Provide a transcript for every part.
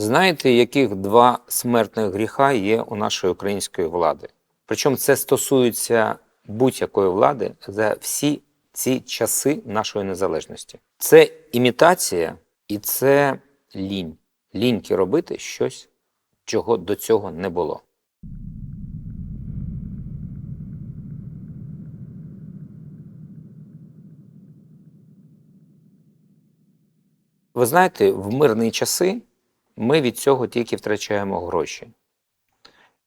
Знаєте, яких два смертних гріха є у нашої української влади? Причому це стосується будь-якої влади за всі ці часи нашої незалежності. Це імітація і це лінь. Ліньки робити щось, чого до цього не було. Ви знаєте, в мирні часи ми від цього тільки втрачаємо гроші.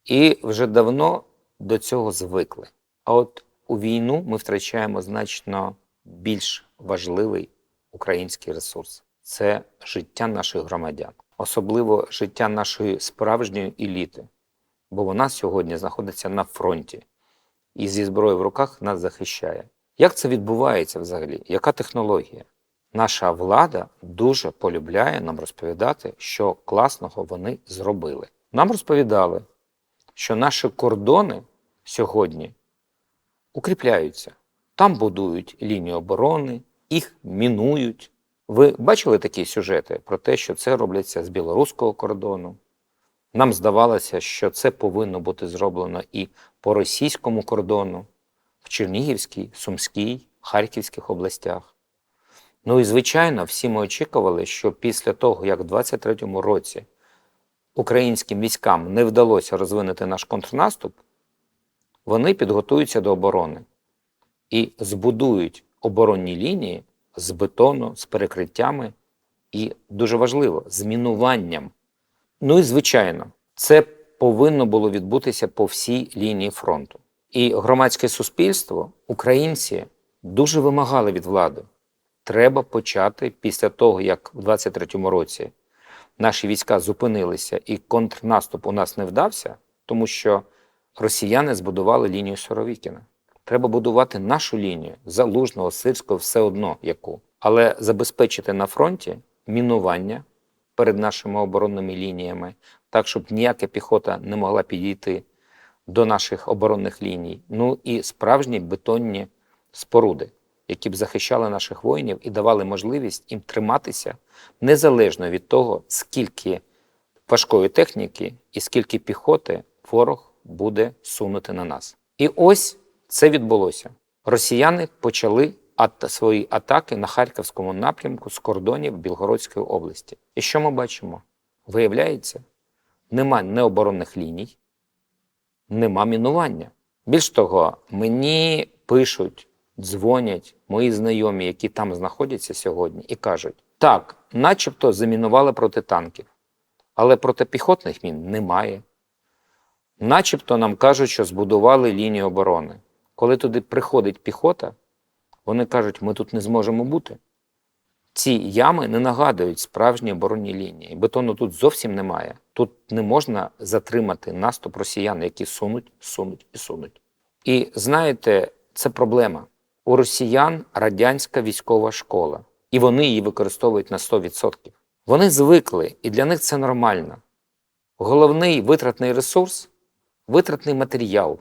І вже давно до цього звикли. А от у війну ми втрачаємо значно більш важливий український ресурс це життя наших громадян, особливо життя нашої справжньої еліти, бо вона сьогодні знаходиться на фронті і зі зброєю в руках нас захищає. Як це відбувається взагалі? Яка технологія? Наша влада дуже полюбляє нам розповідати, що класного вони зробили. Нам розповідали, що наші кордони сьогодні укріпляються. Там будують лінію оборони, їх мінують. Ви бачили такі сюжети про те, що це робляться з білоруського кордону? Нам здавалося, що це повинно бути зроблено і по російському кордону, в Чернігівській, Сумській, Харківських областях. Ну і звичайно, всі ми очікували, що після того, як в 23-му році українським військам не вдалося розвинути наш контрнаступ, вони підготуються до оборони і збудують оборонні лінії з бетону, з перекриттями і дуже важливо з мінуванням. Ну і звичайно, це повинно було відбутися по всій лінії фронту. І громадське суспільство, українці дуже вимагали від влади. Треба почати після того, як в 23-му році наші війська зупинилися і контрнаступ у нас не вдався, тому що росіяни збудували лінію Соровікіна. Треба будувати нашу лінію залужного, сирського, все одно яку, але забезпечити на фронті мінування перед нашими оборонними лініями, так щоб ніяка піхота не могла підійти до наших оборонних ліній. Ну і справжні бетонні споруди, які б захищали наших воїнів і давали можливість їм триматися незалежно від того, скільки важкої техніки і скільки піхоти ворог буде сунути на нас. І ось це відбулося. Росіяни почали свої атаки на Харківському напрямку з кордонів Білгородської області. І що ми бачимо? Виявляється, нема необоронних ліній, нема мінування. Більш того, мені пишуть, дзвонять мої знайомі, які там знаходяться сьогодні, і кажуть: так, начебто замінували проти танків, але протипіхотних мін немає. Начебто нам кажуть, що збудували лінію оборони. Коли туди приходить піхота, вони кажуть, ми тут не зможемо бути. Ці ями не нагадують справжні оборонні лінії. Бетону тут зовсім немає. Тут не можна затримати наступ росіян, які сунуть, сунуть і сунуть. І знаєте, це проблема. У росіян радянська військова школа, і вони її використовують на 100%. Вони звикли, і для них це нормально. Головний витратний ресурс витратний матеріал.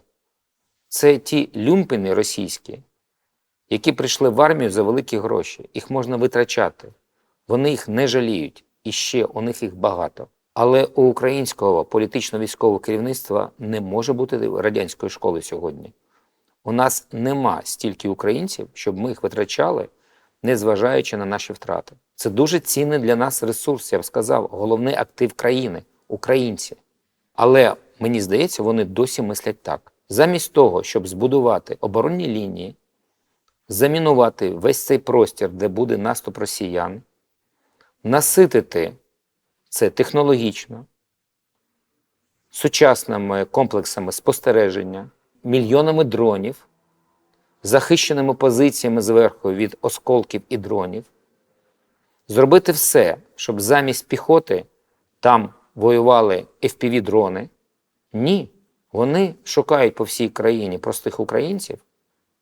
Це ті люмпини російські, які прийшли в армію за великі гроші. Їх можна витрачати. Вони їх не жаліють, і ще у них їх багато. Але у українського політично-військового керівництва не може бути радянської школи сьогодні. У нас нема стільки українців, щоб ми їх витрачали, незважаючи на наші втрати. Це дуже цінний для нас ресурс, я б сказав, головний актив країни українці. Але мені здається, вони досі мислять так: замість того, щоб збудувати оборонні лінії, замінувати весь цей простір, де буде наступ росіян, наситити це технологічно, сучасними комплексами спостереження, мільйонами дронів, захищеними позиціями зверху від осколків і дронів, зробити все, щоб замість піхоти там воювали FPV-дрони. Ні, вони шукають по всій країні простих українців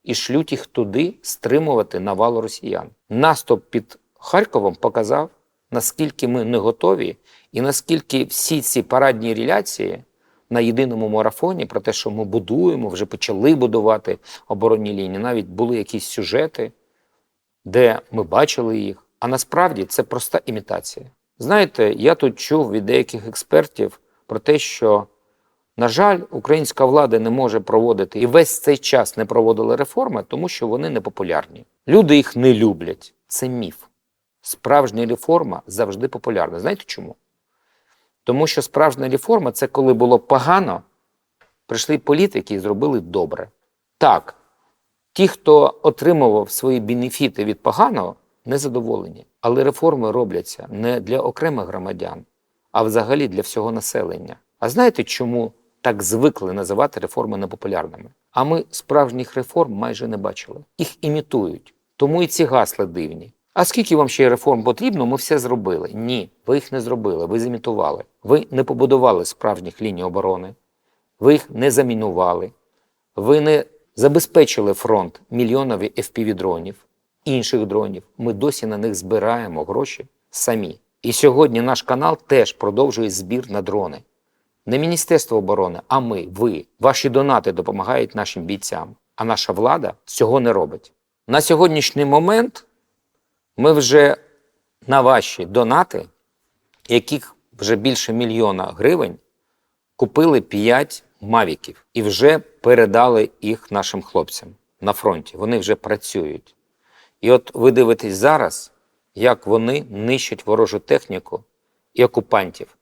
і шлють їх туди стримувати навалу росіян. Наступ під Харковом показав, наскільки ми не готові, і наскільки всі ці парадні реляції на єдиному марафоні про те, що ми будуємо, вже почали будувати оборонні лінії. Навіть були якісь сюжети, де ми бачили їх. А насправді це проста імітація. Знаєте, я тут чув від деяких експертів про те, що, на жаль, українська влада не може проводити і весь цей час не проводила реформи, тому що вони не популярні. Люди їх не люблять. Це міф. Справжня реформа завжди популярна. Знаєте чому? Тому що справжня реформа це коли було погано, прийшли політики і зробили добре. Так, ті, хто отримував свої бенефіти від поганого, незадоволені. Але реформи робляться не для окремих громадян, а взагалі для всього населення. А знаєте, чому так звикли називати реформи непопулярними? А ми справжніх реформ майже не бачили. Їх імітують. Тому і ці гасла дивні. А скільки вам ще реформ потрібно, ми все зробили. Ні, ви їх не зробили, ви зімітували. Ви не побудували справжніх ліній оборони, ви їх не замінували, ви не забезпечили фронт мільйонові FPV-дронів, інших дронів. Ми досі на них збираємо гроші самі. І сьогодні наш канал теж продовжує збір на дрони. Не Міністерство оборони, а ми, ви. Ваші донати допомагають нашим бійцям, а наша влада цього не робить. На сьогоднішній момент ми вже на ваші донати, яких вже більше мільйона гривень, купили 5 мавіків і вже передали їх нашим хлопцям на фронті. Вони вже працюють. І от ви дивитесь зараз, як вони нищать ворожу техніку і окупантів.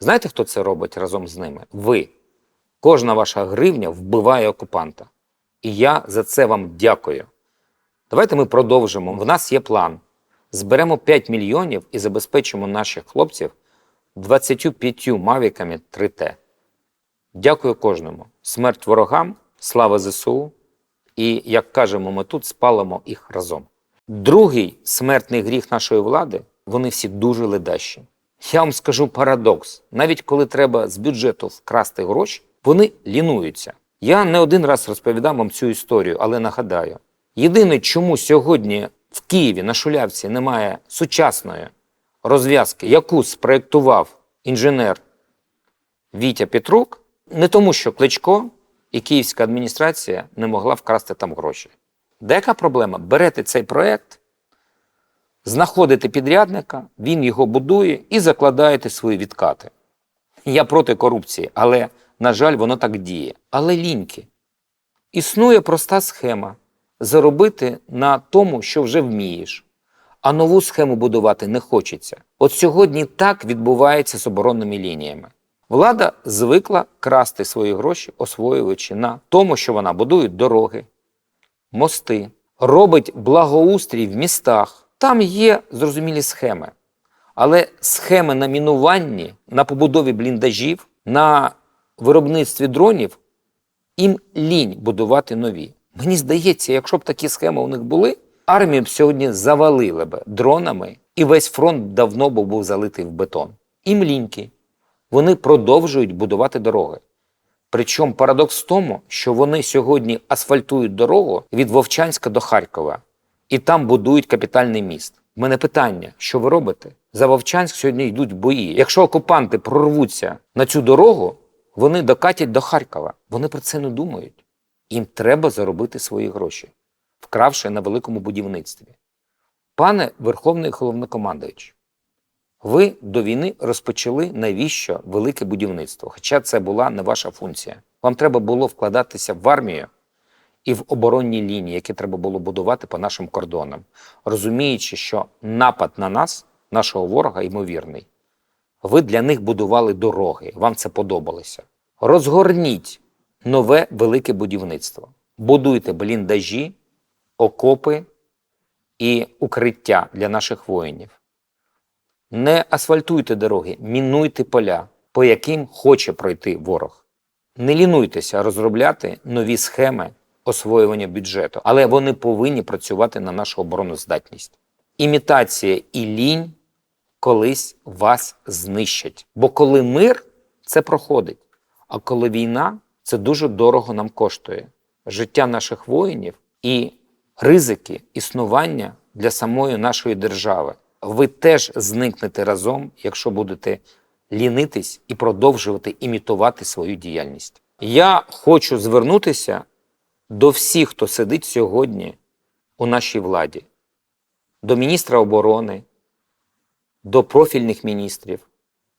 Знаєте, хто це робить разом з ними? Ви. Кожна ваша гривня вбиває окупанта. І я за це вам дякую. Давайте ми продовжимо. В нас є план. Зберемо 5 мільйонів і забезпечимо наших хлопців 25 мавіками 3Т. Дякую кожному. Смерть ворогам, слава ЗСУ. І, як кажемо, ми тут спалимо їх разом. Другий смертний гріх нашої влади вони всі дуже ледащі. Я вам скажу парадокс: навіть коли треба з бюджету вкрасти гроші, вони лінуються. Я не один раз розповідав вам цю історію, але нагадаю: єдине, чому сьогодні в Києві на Шулявці немає сучасної розв'язки, яку спроєктував інженер Вітя Петрук, не тому, що Кличко і київська адміністрація не могла вкрасти там гроші. Деяка проблема? Берете цей проект, знаходите підрядника, він його будує і закладаєте свої відкати. Я проти корупції, але, на жаль, воно так діє. Але ліньки. Існує проста схема заробити на тому, що вже вмієш, а нову схему будувати не хочеться. От сьогодні так відбувається з оборонними лініями. Влада звикла красти свої гроші, освоюючи на тому, що вона будує дороги, мости, робить благоустрій в містах. Там є зрозумілі схеми. Але схеми на мінуванні, на побудові бліндажів, на виробництві дронів їм лінь будувати нові. Мені здається, якщо б такі схеми у них були, армію б сьогодні завалили б дронами, і весь фронт давно б був залитий в бетон. Їм ліньки. Вони продовжують будувати дороги. Причому парадокс в тому, що вони сьогодні асфальтують дорогу від Вовчанська до Харкова і там будують капітальний міст. У мене питання: що ви робите? За Вовчанськ сьогодні йдуть бої. Якщо окупанти прорвуться на цю дорогу, вони докатять до Харкова. Вони про це не думають. Їм треба заробити свої гроші, вкравши на великому будівництві. Пане Верховний головнокомандуючий, ви до війни розпочали навіщо велике будівництво, хоча це була не ваша функція. Вам треба було вкладатися в армію і в оборонні лінії, які треба було будувати по нашим кордонам, розуміючи, що напад на нас, нашого ворога, ймовірний. Ви для них будували дороги, вам це подобалося. Розгорніть нове велике будівництво. Будуйте бліндажі, окопи і укриття для наших воїнів. Не асфальтуйте дороги, мінуйте поля, по яким хоче пройти ворог. Не лінуйтеся розробляти нові схеми освоювання бюджету, але вони повинні працювати на нашу обороноздатність. Імітація і лінь колись вас знищать. Бо коли мир, це проходить. А коли війна, це дуже дорого нам коштує. Життя наших воїнів і ризики існування для самої нашої держави. Ви теж зникнете разом, якщо будете лінитись і продовжувати імітувати свою діяльність. Я хочу звернутися до всіх, хто сидить сьогодні у нашій владі, до міністра оборони, до профільних міністрів,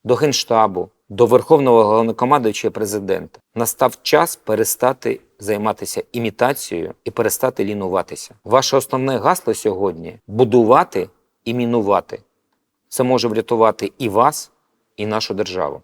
до Генштабу, до Верховного головнокомандуючого президента. Настав час перестати займатися імітацією і перестати лінуватися. Ваше основне гасло сьогодні будувати і мінувати. Це може врятувати і вас, і нашу державу.